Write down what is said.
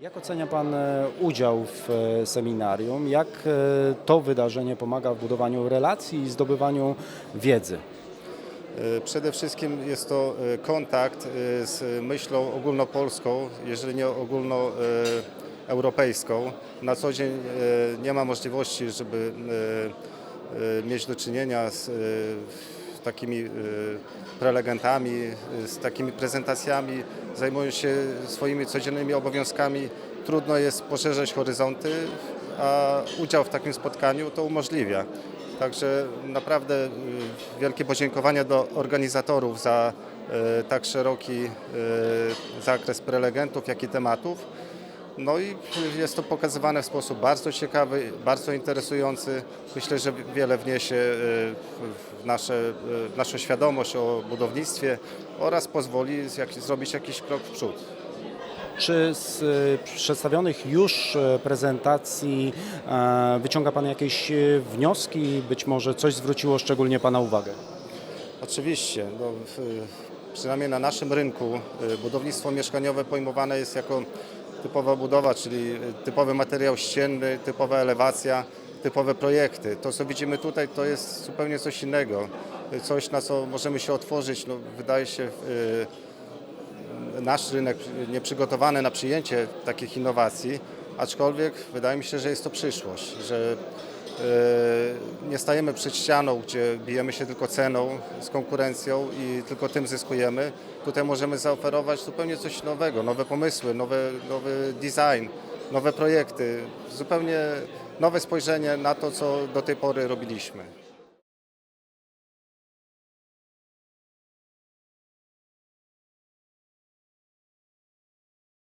Jak ocenia Pan e, udział w e, seminarium? Jak e, to wydarzenie pomaga w budowaniu relacji i zdobywaniu wiedzy? Przede wszystkim jest to kontakt z myślą ogólnopolską, jeżeli nie ogólnoeuropejską. Na co dzień nie ma możliwości, żeby mieć do czynienia z takimi e, prelegentami, e, z takimi prezentacjami, zajmują się swoimi codziennymi obowiązkami. Trudno jest poszerzać horyzonty, a udział w takim spotkaniu to umożliwia. Także naprawdę y, wielkie podziękowania do organizatorów za tak szeroki zakres prelegentów, jak i tematów. No i jest to pokazywane w sposób bardzo ciekawy, bardzo interesujący. Myślę, że wiele wniesie y, w nasze, y, w naszą świadomość o budownictwie oraz pozwoli jak, zrobić jakiś krok w przód. Czy z e, przedstawionych już e, prezentacji e, wyciąga Pan jakieś e, wnioski? Być może coś zwróciło szczególnie Pana uwagę? Oczywiście. No, przynajmniej na naszym rynku budownictwo mieszkaniowe pojmowane jest jako typowa budowa, czyli y, typowy materiał ścienny, typowa elewacja, typowe projekty. To, co widzimy tutaj, to jest zupełnie coś innego. Coś, na co możemy się otworzyć. No, wydaje się, y, nasz rynek nieprzygotowany na przyjęcie takich innowacji, aczkolwiek wydaje mi się, że jest to przyszłość, że nie stajemy przed ścianą, gdzie bijemy się tylko ceną z konkurencją i tylko tym zyskujemy. Tutaj możemy zaoferować zupełnie coś nowego, nowe pomysły, nowe, nowy design, nowe projekty, zupełnie nowe spojrzenie na to, co do tej pory robiliśmy.